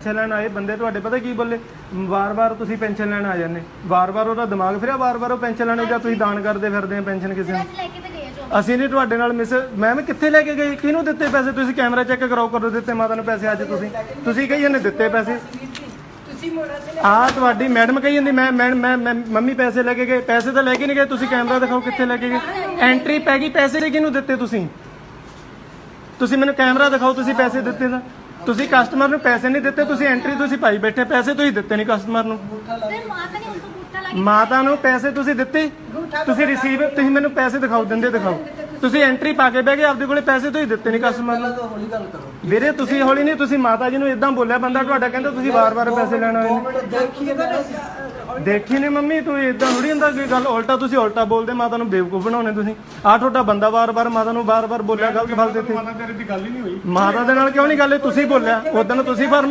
Pension ਲੈਣ ਆਏ ਬੰਦੇ ਤੁਹਾਡੇ ਪਤਾ ਕੀ ਬੋਲੇ? ਵਾਰ-ਵਾਰ ਤੁਸੀਂ ਪੈਨਸ਼ਨ ਲੈਣ ਆ ਜਾਂਦੇ। ਵਾਰ-ਵਾਰ ਉਹਦਾ ਦਿਮਾਗ ਫਿਰਿਆ ਵਾਰ-ਵਾਰ ਉਹ ਪੈਨਸ਼ਨ ਲੈਣੇ ਜਾਂ ਤੁਸੀਂ ਦਾਨ ਕਰਦੇ ਫਿਰਦੇ ਆ ਪੈਨਸ਼ਨ ਕਿਸੇ ਨੂੰ। ਲੈ ਕੇ ਤੇ ਗਏ ਜੋ ਅਸੀਂ ਨਹੀਂ ਤੁਹਾਡੇ ਨਾਲ ਮਿਸ ਮੈਮ ਕਿੱਥੇ ਲੈ ਕੇ ਗਏ ਕਿਹਨੂੰ ਦਿੱਤੇ ਪੈਸੇ? ਤੁਸੀਂ ਕੈਮਰਾ ਚੈੱਕ ਕਰਾਓ ਕਦੋਂ ਦਿੱਤੇ ਮਾਤਾ ਨੂੰ ਪੈਸੇ ਅੱਜ ਤੁਸੀਂ? ਤੁਸੀਂ ਕਹੀ ਜਾਂਦੇ ਦਿੱਤੇ ਪੈਸੇ। ਤੁਸੀਂ ਮੋੜਾ ਤੇ ਆ ਤੁਹਾਡੀ ਮੈਡਮ ਕਹੀ ਜਾਂਦੀ ਮੈਂ ਮੈਂ ਮੈਂ ਮੈਂ- ਮੰਮੀ ਪੈਸੇ ਲੈ ਕੇ ਗਏ ਪੈਸੇ ਤਾਂ ਲੈ ਕੇ ਨਹੀਂ ਗਏ ਤੁਸੀਂ ਕੈਮਰਾ ਦਿਖਾਓ ਕਿੱਥੇ ਲੈ ਕੇ ਗਏ। ਐਂਟਰੀ ਪੈ ਗਈ ਪੈਸੇ ਕਿਹਨੂੰ ਦਿੱਤੇ ਤੁਸੀਂ? ਤੁਸੀਂ ਮੈਨੂੰ ਕੈਮਰਾ ਦਿਖਾਓ ਤੁਸੀਂ ਪੈਸੇ ਦਿੱਤੇ ਤਾਂ। ਤੁਸੀਂ ਕਸਟਮਰ ਨੂੰ ਪੈਸੇ ਨਹੀਂ ਦਿੱਤੇ ਤੁਸੀਂ ਐਂਟਰੀ ਤੁਸੀਂ ਪਾਈ ਬੈਠੇ ਪੈਸੇ ਤੁਸੀਂ ਦਿੱਤੇ ਨਹੀਂ ਕਸਟਮਰ ਨੂੰ। ਮਾਤਾ ਨੂੰ ਪੈਸੇ ਤੁਸੀਂ ਦਿੱਤੇ ਤੁਸੀਂ ਰਿਸੀਵ ਤੁਸੀਂ ਮੈਨੂੰ ਪੈਸੇ ਦਿਖਾਓ ਦਿੰਦੇ ਦਿਖਾਓ। ਤੁਸੀਂ ਐਂਟਰੀ ਪਾ ਕੇ ਬਹਿ ਗਏ ਆਪਦੇ ਕੋਲੇ ਪੈਸੇ ਤੁਸੀਂ ਦਿੱਤੇ ਨਹੀਂ ਕਸਟਮਰ ਨੂੰ। ਹੌਲੀ ਗੱਲ ਕਰੋ। ਵੀਰੇ ਤੁਸੀਂ ਹੌਲੀ ਨਹੀਂ ਤੁਸੀਂ ਮਾਤਾ ਜੀ ਨੂੰ ਇਦਾਂ ਬੋਲਿਆ ਬੰਦਾ ਤੁਹਾਡਾ ਕਹਿੰਦਾ ਤੁਸੀਂ ਵਾਰ-ਵਾਰ ਪੈਸੇ ਲੈਣ ਆਏ ਨੇ। ਮਿੰਟ ਦੇਖੀਏ ਨਾ ਦੇਖੀ ਨਹੀਂ ਮੰਮੀ ਤੂੰ ਇਦਾਂ ਥੋੜੀ ਹੁੰਦਾ ਕੋਈ ਗੱਲ ਉਲਟਾ ਤੁਸੀਂ ਉਲਟਾ ਬੋਲਦੇ ਮਾਤਾ ਨੂੰ ਬੇਵਕੂਫ ਬਣਾਉਣੇ ਤੁਸੀਂ। ਆਹ ਤੁਹਾਡਾ ਬੰਦਾ ਵਾਰ-ਵਾਰ ਮਾਤਾ ਨੂੰ ਵਾਰ-ਵਾਰ ਬੋਲਿਆ ਗਲਤ ਫਲ ਦਿੱਤੀ। ਮਾਤਾ ਤੇਰੇ ਦੀ ਗੱਲ ਹੀ ਨਹੀਂ ਹੋਈ। ਮਾਤਾ ਦੇ ਨਾਲ ਕਿਉਂ ਨਹੀਂ ਗੱਲ ਤੁਸੀਂ ਬੋਲਿਆ ਉਦੋਂ ਤੁਸੀਂ ਪਰ